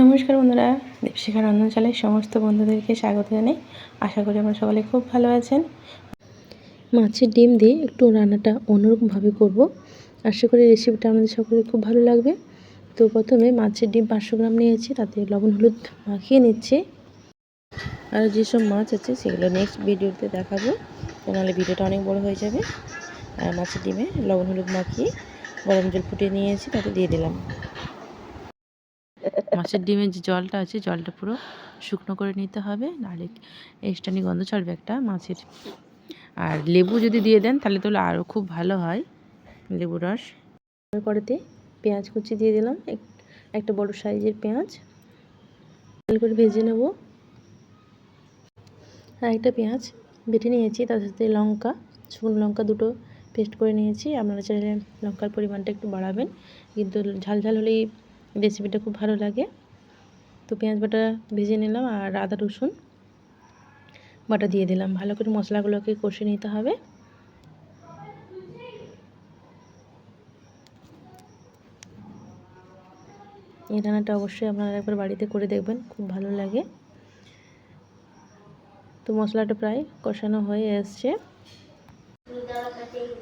নমস্কার বন্ধুরা দীপশিখা রন্ধনশালায় সমস্ত বন্ধুদেরকে স্বাগত জানাই। আশা করি আমরা সকলে খুব ভালো আছেন। মাছের ডিম দিয়ে একটু রান্নাটা অন্যরকমভাবে করব। আশা করি রেসিপিটা আমাদের সকলের খুব ভালো লাগবে। তো প্রথমে মাছের ডিম পাঁচশো গ্রাম নিয়েছি, তাতে লবণ, হলুদ মাখিয়ে নিচ্ছি। আর যেসব মাছ আছে সেগুলো নেক্সট ভিডিওতে দেখাবো। নাহলে ভিডিওটা অনেক বড় হয়ে যাবে। আর মাছের ডিমে লবণ, হলুদ মাখিয়ে গরম জল ফুটিয়ে নিয়েছি, তাতে দিয়ে দিলাম। মাছের ডিমের যে জলটা আছে, জলটা পুরো শুকনো করে নিতে হবে, নাহলে এক্সট্রানি গন্ধ ছাড়বে একটা মাছের। আর লেবু যদি দিয়ে দেন, তাহলে তো আরও খুব ভালো হয় লেবু রস। কড়াতে পেঁয়াজ কুচি দিয়ে দিলাম, এক- একটা বড় সাইজের পেঁয়াজ। ভালো করে ভেজে নেব। আর একটা পেঁয়াজ বেটে নিয়েছি, তার সাথে লঙ্কা, শুকনো লঙ্কা দুটো পেস্ট করে নিয়েছি। আপনারা চাইলে লঙ্কার পরিমাণটা একটু বাড়াবেন, কিন্তু ঝাল ঝাল হলেই রেসিপিটা খুব ভালো লাগে। তো পেঁয়াজ বাটা ভেজে নিলাম আর আদা, রসুন বাটা দিয়ে দিলাম। ভালো করে মশলাগুলোকে কষে নিতে হবে। এই রান্নাটা অবশ্যই আপনারা একবার বাড়িতে করে দেখবেন, খুব ভালো লাগে। তো মশলাটা প্রায় কষানো হয়ে এসছে।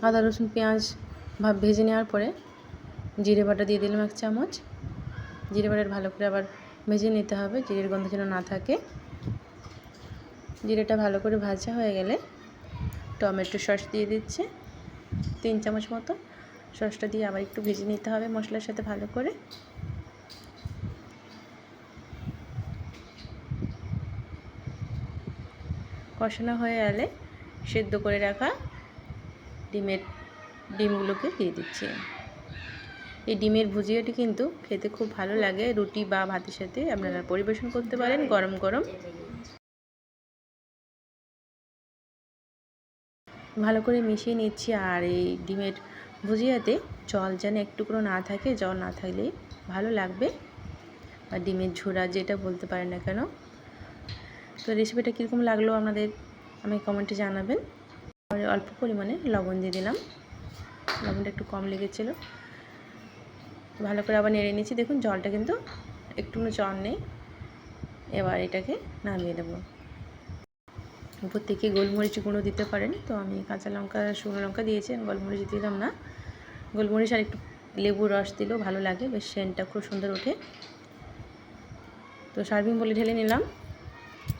আদা, রসুন, পেঁয়াজ ভেজে নেওয়ার পরে জিরে বাটা দিয়ে দিলাম এক চামচ। জিরে বাটার ভালো করে আবার ভেজে নিতে হবে, জিরের গন্ধ যেন না থাকে। জিরেটা ভালো করে ভাজা হয়ে গেলে টমেটো সস দিয়ে দিচ্ছে, তিন চামচ মতো। সসটা দিয়ে আবার একটু ভেজে নিতে হবে মশলার সাথে ভালো করে। কষানো হয়ে গেলে সেদ্ধ করে রাখা ডিমের ডিমগুলোকে দিয়ে দিচ্ছি। এই ডিমের ভুজিয়াটি কিন্তু খেতে খুব ভালো লাগে। রুটি বা ভাতের সাথে আপনারা পরিবেশন করতে পারেন গরম গরম। ভালো করে মিশিয়ে নিচ্ছি আর এই ডিমের ভুজিয়াতে জল যেন একটুকরো না থাকে, জল না থাকলে ভালো লাগবে। বা ডিমের ঝোড়া যেটা বলতে পারেন না কেন। তো রেসিপিটা কীরকম লাগল আপনাদের আমি কমেন্টে জানাবেন। অল্প পরিমাণে লবণ দিয়ে দিলাম। লবণটা একটু কম লেগেছিলো। ভালো করে আবার নেড়ে নিচ্ছি। দেখুন, জলটা কিন্তু একটু জল নেই। এবার এটাকে নামিয়ে দেবো উপর থেকে গোলমরিচ গুঁড়ো দিতে পারেন। তো আমি কাঁচা লঙ্কা, শুকনো লঙ্কা দিয়েছি গোলমরিচ দিলাম না। গোলমরিচ আর একটু লেবু রস দিলেও ভালো লাগে, বেশ সেন্টটা খুব সুন্দর ওঠে। তো সার্ভিং বলে ঢেলে নিলাম।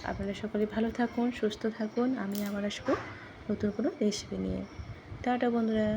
আপনারা সকলে ভালো থাকুন, সুস্থ থাকুন। আমি আবার আসব নতুন কোনো রেসিপি নিয়ে। টাটা, বন্ধুরা।